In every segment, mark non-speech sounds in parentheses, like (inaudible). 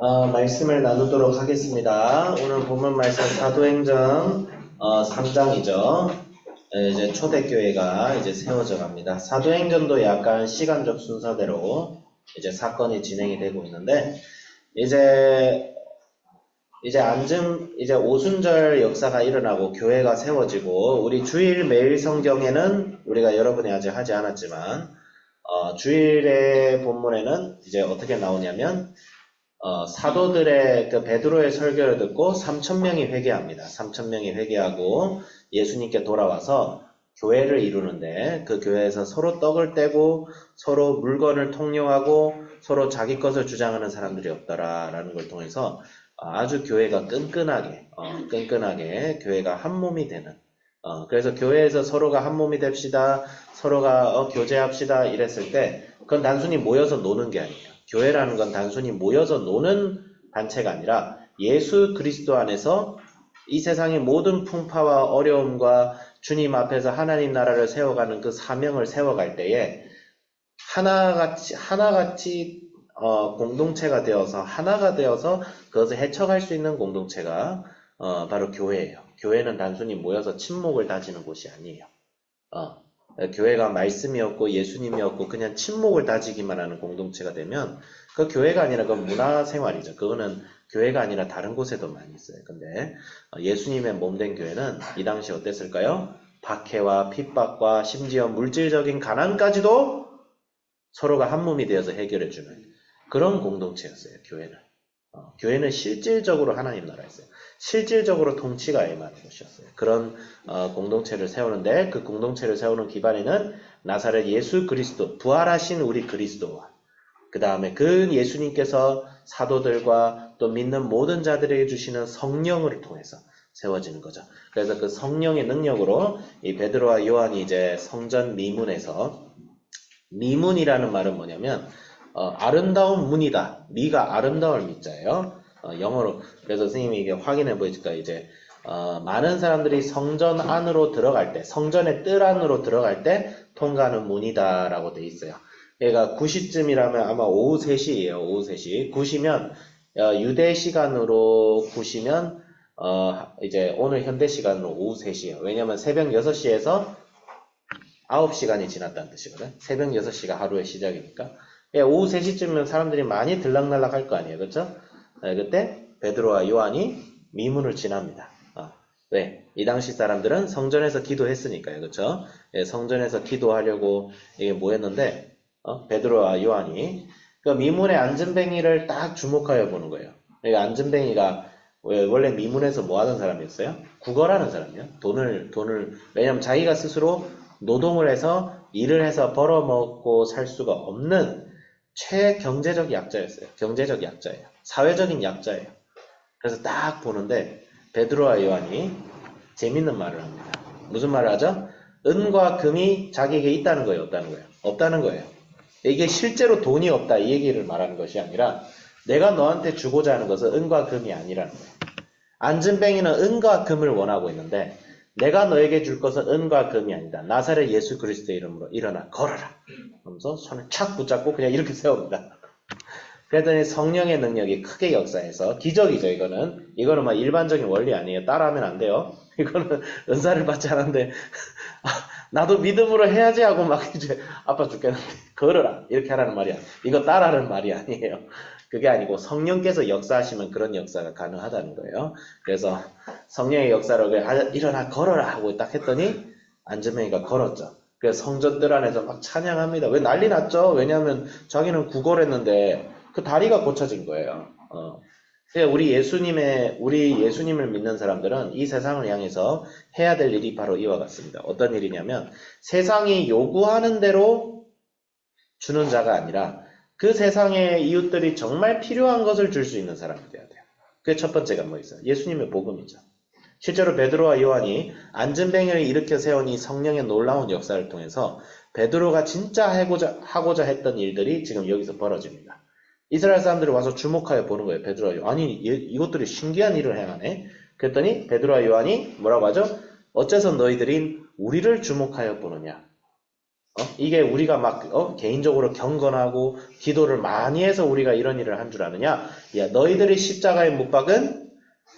어, 말씀을 나누도록 하겠습니다. 오늘 본문 말씀 사도행전 어, 3장이죠. 이제 초대교회가 이제 세워져 갑니다. 사도행전도 약간 시간적 순서대로 이제 사건이 진행이 되고 있는데 이제 이제 안증 이제 오순절 역사가 일어나고 교회가 세워지고 우리 주일 매일 성경에는 우리가 여러분이 아직 하지 않았지만 어, 주일의 본문에는 이제 어떻게 나오냐면 어, 사도들의 그 베드로의 설교를 듣고 3천 명이 회개합니다. 3천 명이 회개하고 예수님께 돌아와서 교회를 이루는데 그 교회에서 서로 떡을 떼고 서로 물건을 통용하고 서로 자기 것을 주장하는 사람들이 없더라라는 걸 통해서 아주 교회가 끈끈하게 어, 끈끈하게 교회가 한 몸이 되는 어, 그래서 교회에서 서로가 한 몸이 됩시다 서로가 어, 교제합시다 이랬을 때 그건 단순히 모여서 노는 게 아니에요. 교회라는 건 단순히 모여서 노는 단체가 아니라 예수 그리스도 안에서 이 세상의 모든 풍파와 어려움과 주님 앞에서 하나님 나라를 세워가는 그 사명을 세워갈 때에 하나같이 하나같이 어, 공동체가 되어서 하나가 되어서 그것을 헤쳐갈 수 있는 공동체가 어, 바로 교회예요. 교회는 단순히 모여서 침묵을 다지는 곳이 아니에요. 어, 교회가 말씀이었고 예수님이었고 그냥 침묵을 다지기만 하는 공동체가 되면 그 교회가 아니라 그 문화생활이죠. 그거는 교회가 아니라 다른 곳에도 많이 있어요. 근데 어, 예수님의 몸된 교회는 이 당시 어땠을까요? 박해와 핍박과 심지어 물질적인 가난까지도 서로가 한 몸이 되어서 해결해주는 그런 공동체였어요. 교회는. 어, 교회는 실질적으로 하나님 나라였어요. 실질적으로 통치가 임하는 곳이었어요. 그런 어, 공동체를 세우는데 그 공동체를 세우는 기반에는 나사렛 예수 그리스도, 부활하신 우리 그리스도와 그 다음에 그 예수님께서 사도들과 또 믿는 모든 자들에게 주시는 성령을 통해서 세워지는 거죠. 그래서 그 성령의 능력으로 이 베드로와 요한이 이제 성전 미문에서 미문이라는 말은 뭐냐면 어, 아름다운 문이다. 미가 아름다울 미자예요. 어, 영어로 그래서 선생님이 이게 확인해 보니까 이제 어, 많은 사람들이 성전 안으로 들어갈 때 성전의 뜰 안으로 들어갈 때 통과하는 문이다라고 돼 있어요. 얘가 9시쯤이라면 아마 오후 3시예요. 오후 3시. 9시면 어, 유대 시간으로 9시면 어, 이제 오늘 현대 시간으로 오후 3시예요. 왜냐면 새벽 6시에서 9시간이 지났다는 뜻이거든. 새벽 6시가 하루의 시작이니까. 예, 오후 3시쯤이면 사람들이 많이 들락날락 할 거 아니에요. 그렇죠? 네, 그때 베드로와 요한이 미문을 지납니다. 어, 왜? 이 당시 사람들은 성전에서 기도했으니까요. 그렇죠? 예, 성전에서 기도하려고 이게 모였는데 어, 베드로와 요한이 그 미문의 안전뱅이를 딱 주목하여 보는 거예요. 그러니까 안전뱅이가 원래 미문에서 뭐 하던 사람이었어요? 국어라는 사람이요. 돈을 돈을 왜냐면 자기가 스스로 노동을 해서 일을 해서 벌어먹고 살 수가 없는 최경제적 약자였어요. 경제적 약자예요. 사회적인 약자예요. 그래서 딱 보는데 베드로와 요한이 재밌는 말을 합니다. 무슨 말을 하죠? 은과 금이 자기에게 있다는 거예요, 없다는 거예요? 없다는 거예요. 이게 실제로 돈이 없다 이 얘기를 말하는 것이 아니라 내가 너한테 주고자 하는 것은 은과 금이 아니라는 거예요. 안진뱅이는 은과 금을 원하고 있는데 내가 너에게 줄 것은 은과 금이 아니다. 나사렛 예수 그리스도 이름으로 일어나 걸어라. 하면서 손을 착 붙잡고 그냥 이렇게 세웁니다. 그랬더니 성령의 능력이 크게 역사해서 기적이죠 이거는. 이거는 막 일반적인 원리 아니에요. 따라하면 안 돼요. (laughs) 이거는 은사를 받지 않았는데 나도 믿음으로 해야지 하고 막 이제 아빠 죽겠는데 걸어라. 이렇게 하라는 말이 야. 이거 따라하는 말이 아니에요. 그게 아니고 성령께서 역사하시면 그런 역사가 가능하다는 거예요. 그래서 성령의 역사로 일어나 걸어라 하고 딱 했더니 안전명이가 걸었죠 그래서 성전들 안에서 막 찬양합니다 왜 난리 났죠 왜냐하면 자기는 구걸했는데 그 다리가 고쳐진 거예요. 어. 우리 예수님의 우리 예수님을 믿는 사람들은 이 세상을 향해서 해야 될 일이 바로 이와 같습니다. 어떤 일이냐면 세상이 요구하는 대로 주는 자가 아니라 그 세상의 이웃들이 정말 필요한 것을 줄 수 있는 사람이 되어야 돼요. 그게 첫 번째가 뭐 있어요? 예수님의 복음이죠. 실제로 베드로와 요한이 안전뱅이를 일으켜 이 성령의 놀라운 역사를 통해서 베드로가 진짜 하고자, 하고자 했던 일들이 지금 여기서 벌어집니다. 이스라엘 사람들이 와서 주목하여 보는 거예요. 베드로와 요한. 아니 이것들이 신기한 일을 행하네. 그랬더니 베드로와 요한이 뭐라고 하죠? 어째서 너희들이 우리를 주목하여 보느냐? 어? 이게 우리가 막 어? 개인적으로 경건하고 기도를 많이 해서 우리가 이런 일을 한 줄 아느냐? 야, 너희들이 십자가에 못 박은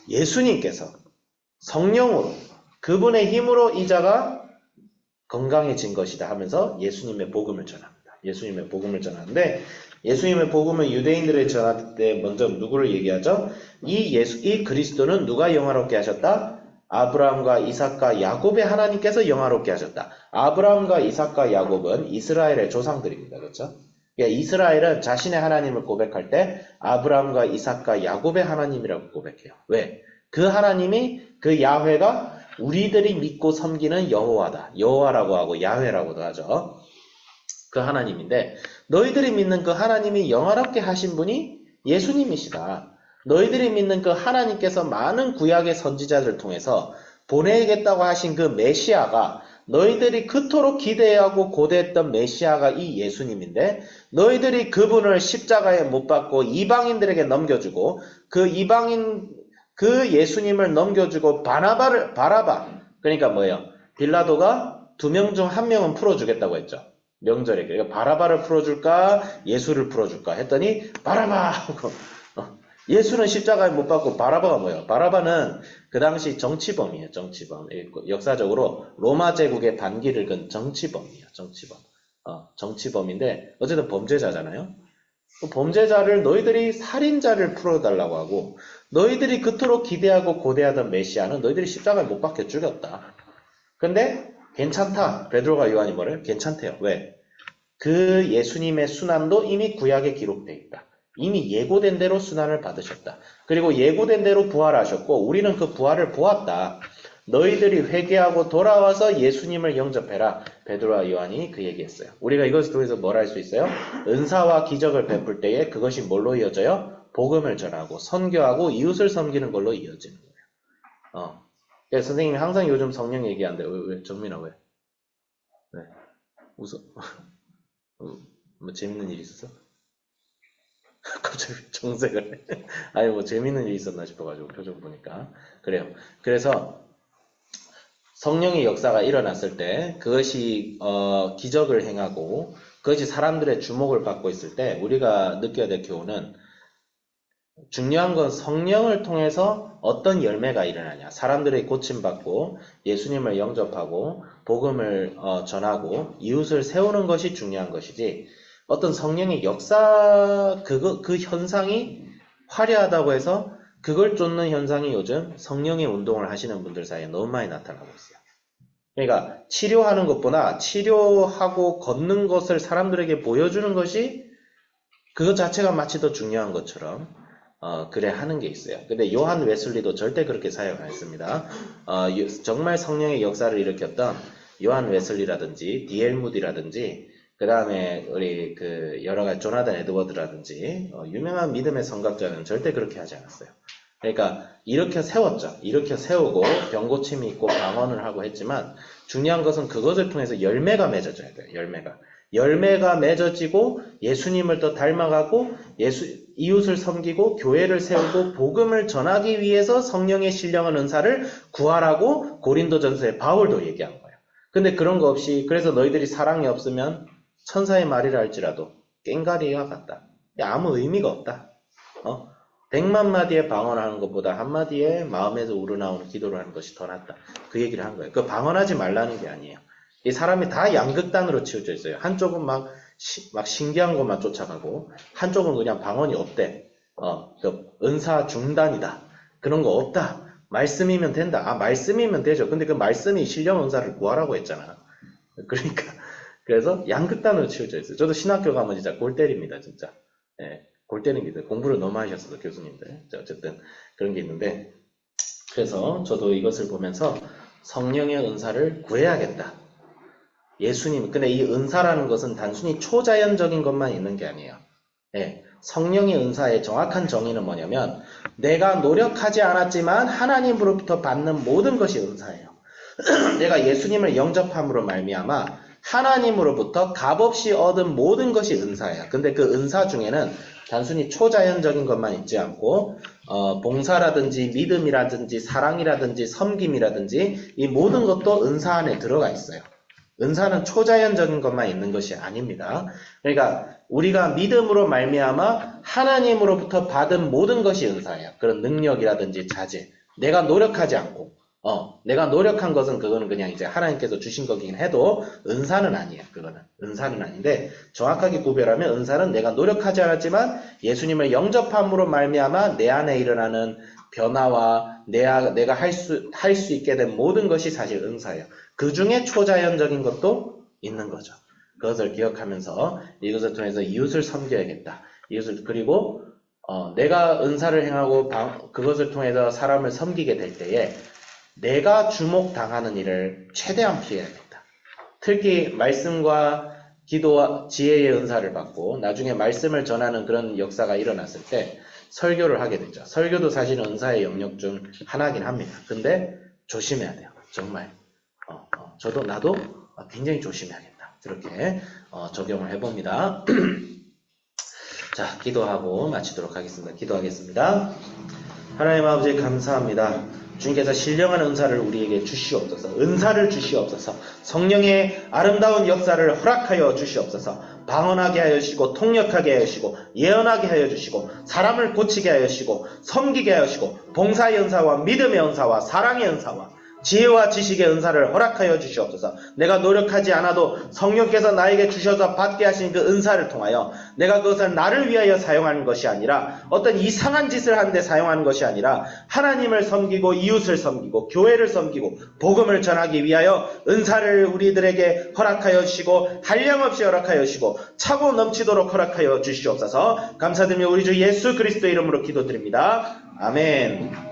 예수님께서 성령으로 그분의 힘으로 이 자가 건강해진 것이다 하면서 예수님의 복음을 전합니다. 예수님의 복음을 전하는데 예수님의 복음을 유대인들에 전할 때 먼저 누구를 얘기하죠? 이 예수 이 그리스도는 누가 영화롭게 하셨다? 아브라함과 이삭과 야곱의 하나님께서 영화롭게 하셨다. 아브라함과 이삭과 야곱은 이스라엘의 조상들입니다. 그렇죠? 그러니까 이스라엘은 자신의 하나님을 고백할 때 아브라함과 이삭과 야곱의 하나님이라고 고백해요. 왜? 그 하나님이 그 야훼가 우리들이 믿고 섬기는 여호와다. 여호와라고 하고 야훼라고도 하죠. 그 하나님인데 너희들이 믿는 그 하나님이 영화롭게 하신 분이 예수님이시다. 너희들이 믿는 그 하나님께서 많은 구약의 선지자들을 통해서 보내겠다고 하신 그 메시아가 너희들이 그토록 기대하고 고대했던 메시아가 이 예수님인데 너희들이 그분을 십자가에 못 박고 이방인들에게 넘겨주고 그 이방인 그 예수님을 넘겨주고 바나바를 바라바 그러니까 뭐예요? 빌라도가 두 명 중 한 명은 풀어주겠다고 했죠. 명절에 그러니까 바라바를 풀어줄까 예수를 풀어줄까 했더니 바라바 하고 어, 예수는 십자가에 못 박고 바라바가 뭐예요? 바라바는 그 당시 정치범이에요. 정치범 역사적으로 로마 제국의 반기를 건 정치범이에요. 정치범 어, 정치범인데 어쨌든 범죄자잖아요. 그 범죄자를 너희들이 살인자를 풀어달라고 하고 너희들이 그토록 기대하고 고대하던 메시아는 너희들이 십자가에 못 박혀 죽였다. 근데 괜찮다. 베드로가 요한이 뭐래요? 괜찮대요. 왜? 그 예수님의 순환도 이미 구약에 기록되어 있다. 이미 예고된 대로 순환을 받으셨다. 그리고 예고된 대로 부활하셨고 우리는 그 부활을 보았다. 너희들이 회개하고 돌아와서 예수님을 영접해라. 베드로와 요한이 그 얘기했어요. 우리가 이것을 통해서 뭘 할 수 있어요? 은사와 기적을 베풀 때에 그것이 뭘로 이어져요? 복음을 전하고 선교하고 이웃을 섬기는 걸로 이어지는 거예요. 어. 그래서 선생님이 항상 요즘 성령 얘기한대. 왜, 왜? 정민아 왜? 네. 웃어. (laughs) 어, 뭐 재밌는 일 있었어? (laughs) 갑자기 정색을 해. (laughs) 아니 뭐 재밌는 일 있었나 싶어가지고 표정 보니까 그래요. 그래서 성령의 역사가 일어났을 때 그것이 어, 기적을 행하고 그것이 사람들의 주목을 받고 있을 때 우리가 느껴야 될 교훈은 중요한 건 성령을 통해서 어떤 열매가 일어나냐. 사람들이 고침받고 예수님을 영접하고 복음을 어, 전하고 이웃을 세우는 것이 중요한 것이지 어떤 성령의 역사 그거 그 현상이 화려하다고 해서 그걸 쫓는 현상이 요즘 성령의 운동을 하시는 분들 사이에 너무 많이 나타나고 있어요. 그러니까 치료하는 것보다 치료하고 걷는 것을 사람들에게 보여주는 것이 그것 자체가 마치 더 중요한 것처럼 어, 그래 하는 게 있어요. 근데 요한 웨슬리도 절대 그렇게 사용 안 했습니다. 어, 정말 성령의 역사를 일으켰던 요한 웨슬리라든지 디엘 무디라든지 그 다음에 우리 그 여러 가지 조나단 에드워드라든지 어, 유명한 믿음의 성각자는 절대 그렇게 하지 않았어요. 그러니까 이렇게 세웠죠. 이렇게 세우고 병고침이 있고 방언을 하고 했지만 중요한 것은 그것을 통해서 열매가 맺어져야 돼요. 열매가. 열매가 맺어지고 예수님을 더 닮아가고 예수 이웃을 섬기고 교회를 세우고 복음을 전하기 위해서 성령의 신령한 은사를 구하라고 고린도전서의 바울도 얘기한 거예요. 근데 그런 거 없이 그래서 너희들이 사랑이 없으면 천사의 말이라 할지라도 깽가리와 같다. 아무 의미가 없다. 어? 백만 마디의 방언하는 것보다 한 마디의 마음에서 우러나오는 기도를 하는 것이 더 낫다. 그 얘기를 한 거예요. 그 방언하지 말라는 게 아니에요. 이 사람이 다 양극단으로 치우쳐 있어요. 한쪽은 막, 시, 막 신기한 것만 쫓아가고, 한쪽은 그냥 방언이 없대. 어, 그 은사 중단이다. 그런 거 없다. 말씀이면 된다. 아, 말씀이면 되죠. 근데 그 말씀이 신령 은사를 구하라고 했잖아. 그러니까, 그래서 양극단으로 치우쳐 있어요. 저도 신학교 가면 진짜 골 때립니다, 진짜. 예, 골게 있어요. 공부를 너무 하셨어, 교수님들. 어쨌든 그런 게 있는데, 그래서 저도 이것을 보면서 성령의 은사를 구해야겠다. 예수님, 근데 이 은사라는 것은 단순히 초자연적인 것만 있는 게 아니에요. 예, 성령의 은사의 정확한 정의는 뭐냐면 내가 노력하지 않았지만 하나님으로부터 받는 모든 것이 은사예요. (clears throat) 내가 예수님을 영접함으로 말미암아 하나님으로부터 값없이 얻은 모든 것이 은사예요. 근데 그 은사 중에는 단순히 초자연적인 것만 있지 않고 어, 봉사라든지 믿음이라든지 사랑이라든지 섬김이라든지 이 모든 것도 은사 안에 들어가 있어요. 은사는 초자연적인 것만 있는 것이 아닙니다. 그러니까 우리가 믿음으로 말미암아 하나님으로부터 받은 모든 것이 은사예요. 그런 능력이라든지 자질. 내가 노력하지 않고 어, 내가 노력한 것은 그거는 그냥 이제 하나님께서 주신 거긴 해도 은사는 아니에요. 그거는 은사는 아닌데 정확하게 구별하면 은사는 내가 노력하지 않았지만 예수님을 영접함으로 말미암아 내 안에 일어나는 변화와 내, 아- 내가 할 수 할 수 있게 된 모든 것이 사실 은사예요. 그 중에 초자연적인 것도 있는 거죠. 그것을 기억하면서 이것을 통해서 이웃을 섬겨야겠다. 이웃을 그리고 어, 내가 은사를 행하고 방- 그것을 통해서 사람을 섬기게 될 때에 내가 주목당하는 일을 최대한 피해야겠다. 특히 말씀과 기도와 지혜의 은사를 받고 나중에 말씀을 전하는 그런 역사가 일어났을 때 설교를 하게 되죠. 설교도 사실은 은사의 영역 중 하나긴 합니다. 근데 조심해야 돼요. 정말. 어, 어, 저도 나도 굉장히 조심해야겠다. 그렇게 어, 적용을 해봅니다. (clears throat) 자, 기도하고 마치도록 하겠습니다. 기도하겠습니다. 하나님 아버지 감사합니다. 주님께서 신령한 은사를 우리에게 주시옵소서. 은사를 주시옵소서. 성령의 아름다운 역사를 허락하여 주시옵소서. 방언하게 하여 주시고 통역하게 하여 주시고 예언하게 하여 주시고 사람을 고치게 하여 주시고 섬기게 하여 주시고 봉사의 은사와 믿음의 은사와 사랑의 은사와 지혜와 지식의 은사를 허락하여 주시옵소서. 내가 노력하지 않아도 성령께서 나에게 주셔서 받게 하신 그 은사를 통하여 내가 그것을 나를 위하여 사용하는 것이 아니라 어떤 이상한 짓을 하는데 사용하는 것이 아니라 하나님을 섬기고 이웃을 섬기고 교회를 섬기고 복음을 전하기 위하여 은사를 우리들에게 허락하여 주시고 한량없이 허락하여 주시고 차고 넘치도록 허락하여 주시옵소서. 감사드리며 우리 주 예수 그리스도 이름으로 기도드립니다. 아멘.